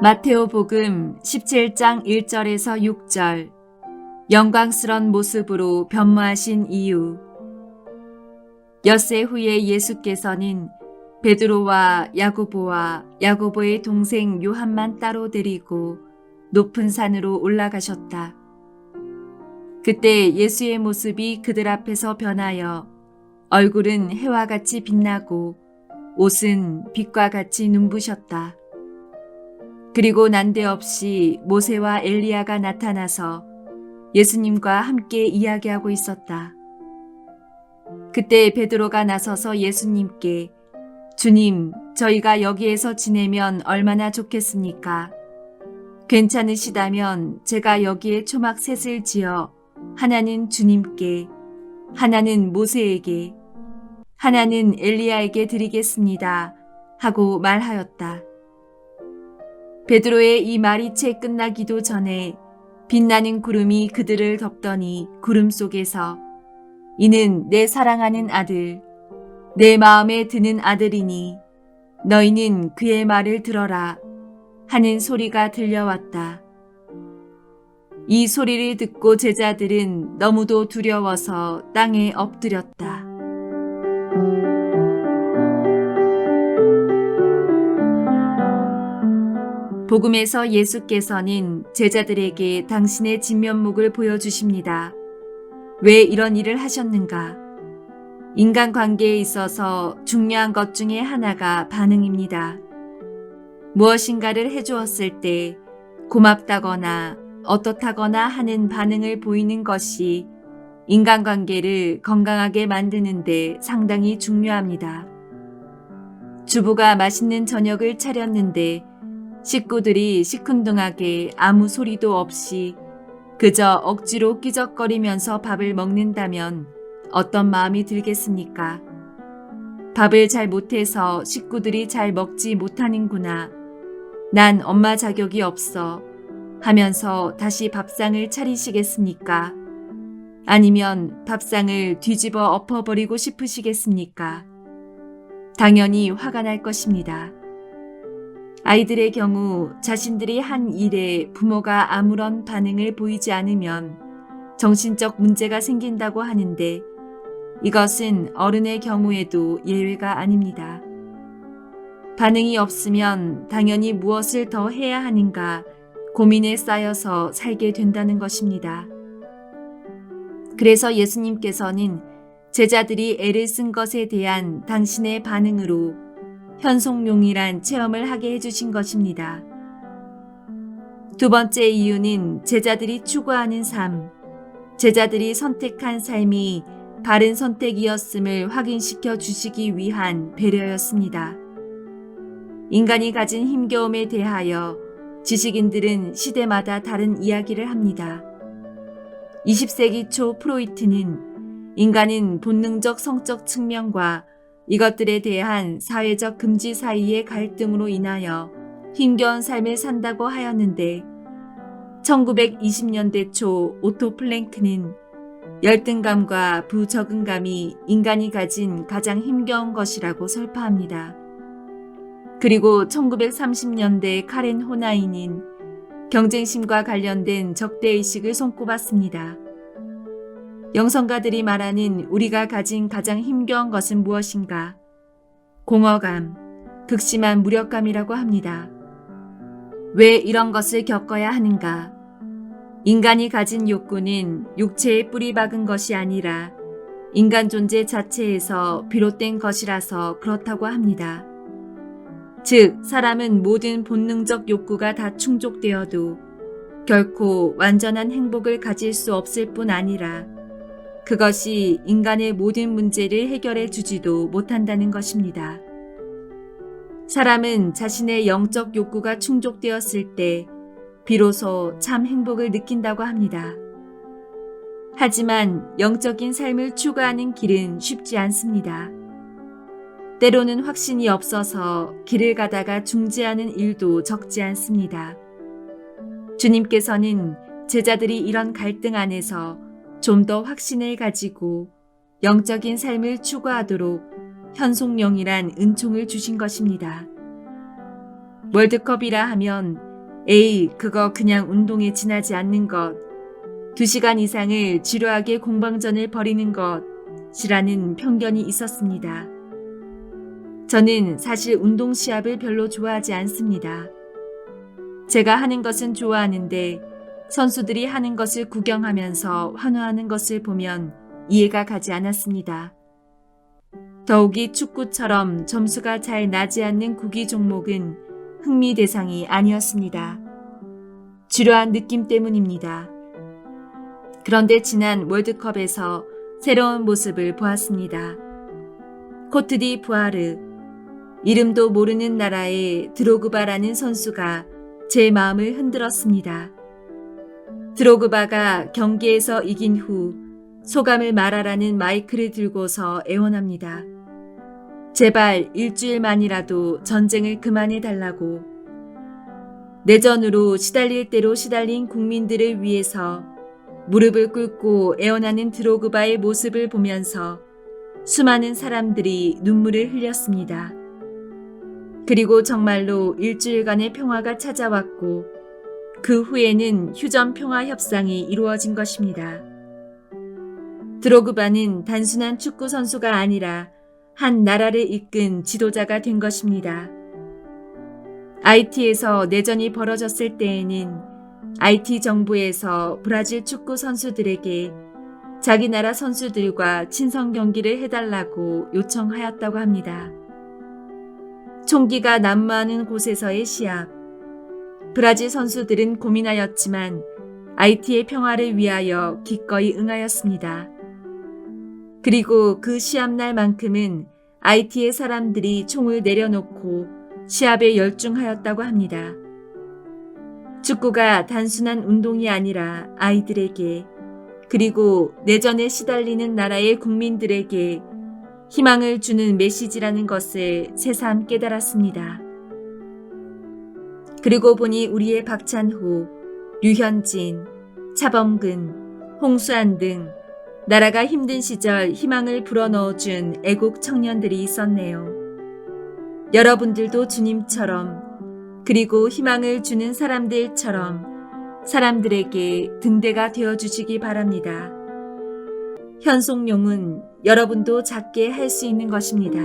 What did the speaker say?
마테오복음 17장 1절에서 6절 영광스런 모습으로 변모하신 이유 엿새 후에 예수께서는 베드로와 야고보와 야고보의 동생 요한만 따로 데리고 높은 산으로 올라가셨다. 그때 예수의 모습이 그들 앞에서 변하여 얼굴은 해와 같이 빛나고 옷은 빛과 같이 눈부셨다. 그리고 난데없이 모세와 엘리야가 나타나서 예수님과 함께 이야기하고 있었다. 그때 베드로가 나서서 예수님께 주님, 저희가 여기에서 지내면 얼마나 좋겠습니까? 괜찮으시다면 제가 여기에 초막 셋을 지어 하나는 주님께, 하나는 모세에게, 하나는 엘리야에게 드리겠습니다. 하고 말하였다. 베드로의 이 말이 채 끝나기도 전에 빛나는 구름이 그들을 덮더니 구름 속에서 이는 내 사랑하는 아들, 내 마음에 드는 아들이니 너희는 그의 말을 들어라 하는 소리가 들려왔다. 이 소리를 듣고 제자들은 너무도 두려워서 땅에 엎드렸다. 복음에서 예수께서는 제자들에게 당신의 진면목을 보여주십니다. 왜 이런 일을 하셨는가? 인간 관계에 있어서 중요한 것 중에 하나가 반응입니다. 무엇인가를 해주었을 때 고맙다거나 어떻다거나 하는 반응을 보이는 것이 인간관계를 건강하게 만드는데 상당히 중요합니다. 주부가 맛있는 저녁을 차렸는데 식구들이 시큰둥하게 아무 소리도 없이 그저 억지로 끼적거리면서 밥을 먹는다면 어떤 마음이 들겠습니까? 밥을 잘 못해서 식구들이 잘 먹지 못하는구나. 난 엄마 자격이 없어. 하면서 다시 밥상을 차리시겠습니까? 아니면 밥상을 뒤집어 엎어버리고 싶으시겠습니까? 당연히 화가 날 것입니다. 아이들의 경우 자신들이 한 일에 부모가 아무런 반응을 보이지 않으면 정신적 문제가 생긴다고 하는데 이것은 어른의 경우에도 예외가 아닙니다. 반응이 없으면 당연히 무엇을 더 해야 하는가 고민에 쌓여서 살게 된다는 것입니다. 그래서 예수님께서는 제자들이 애를 쓴 것에 대한 당신의 반응으로 현송용이란 체험을 하게 해주신 것입니다. 두 번째 이유는 제자들이 추구하는 삶, 제자들이 선택한 삶이 바른 선택이었음을 확인시켜 주시기 위한 배려였습니다. 인간이 가진 힘겨움에 대하여 지식인들은 시대마다 다른 이야기를 합니다. 20세기 초 프로이트는 인간은 본능적 성적 측면과 이것들에 대한 사회적 금지 사이의 갈등으로 인하여 힘겨운 삶을 산다고 하였는데 1920년대 초 오토 플랭크는 열등감과 부적응감이 인간이 가진 가장 힘겨운 것이라고 설파합니다. 그리고 1930년대 카렌 호나이는 경쟁심과 관련된 적대의식을 손꼽았습니다. 영성가들이 말하는 우리가 가진 가장 힘겨운 것은 무엇인가? 공허감, 극심한 무력감이라고 합니다. 왜 이런 것을 겪어야 하는가? 인간이 가진 욕구는 육체에 뿌리 박은 것이 아니라 인간 존재 자체에서 비롯된 것이라서 그렇다고 합니다. 즉, 사람은 모든 본능적 욕구가 다 충족되어도 결코 완전한 행복을 가질 수 없을 뿐 아니라 그것이 인간의 모든 문제를 해결해 주지도 못한다는 것입니다. 사람은 자신의 영적 욕구가 충족되었을 때 비로소 참 행복을 느낀다고 합니다. 하지만 영적인 삶을 추구하는 길은 쉽지 않습니다. 때로는 확신이 없어서 길을 가다가 중지하는 일도 적지 않습니다. 주님께서는 제자들이 이런 갈등 안에서 좀 더 확신을 가지고 영적인 삶을 추구하도록 현속령이란 은총을 주신 것입니다. 월드컵이라 하면 에이, 그거 그냥 운동에 지나지 않는 것. 두 시간 이상을 지루하게 공방전을 벌이는 것이라는 편견이 있었습니다. 저는 사실 운동 시합을 별로 좋아하지 않습니다. 제가 하는 것은 좋아하는데 선수들이 하는 것을 구경하면서 환호하는 것을 보면 이해가 가지 않았습니다. 더욱이 축구처럼 점수가 잘 나지 않는 구기 종목은 흥미 대상이 아니었습니다. 지루한 느낌 때문입니다. 그런데 지난 월드컵에서 새로운 모습을 보았습니다. 코트디 부아르, 이름도 모르는 나라의 드로그바라는 선수가 제 마음을 흔들었습니다. 드로그바가 경기에서 이긴 후 소감을 말하라는 마이크를 들고서 애원합니다. 제발 일주일만이라도 전쟁을 그만해 달라고. 내전으로 시달릴 대로 시달린 국민들을 위해서 무릎을 꿇고 애원하는 드로그바의 모습을 보면서 수많은 사람들이 눈물을 흘렸습니다. 그리고 정말로 일주일간의 평화가 찾아왔고 그 후에는 휴전 평화 협상이 이루어진 것입니다. 드로그바는 단순한 축구 선수가 아니라 한 나라를 이끈 지도자가 된 것입니다. IT에서 내전이 벌어졌을 때에는 IT 정부에서 브라질 축구 선수들에게 자기 나라 선수들과 친선 경기를 해달라고 요청하였다고 합니다. 총기가 난무하는 곳에서의 시합. 브라질 선수들은 고민하였지만 IT의 평화를 위하여 기꺼이 응하였습니다. 그리고 그 시합날만큼은 IT의 사람들이 총을 내려놓고 시합에 열중하였다고 합니다. 축구가 단순한 운동이 아니라 아이들에게 그리고 내전에 시달리는 나라의 국민들에게 희망을 주는 메시지라는 것을 새삼 깨달았습니다. 그리고 보니 우리의 박찬호, 류현진, 차범근, 홍수안 등 나라가 힘든 시절 희망을 불어넣어준 애국 청년들이 있었네요. 여러분들도 주님처럼 그리고 희망을 주는 사람들처럼 사람들에게 등대가 되어 주시기 바랍니다. 현송용은 여러분도 작게 할 수 있는 것입니다.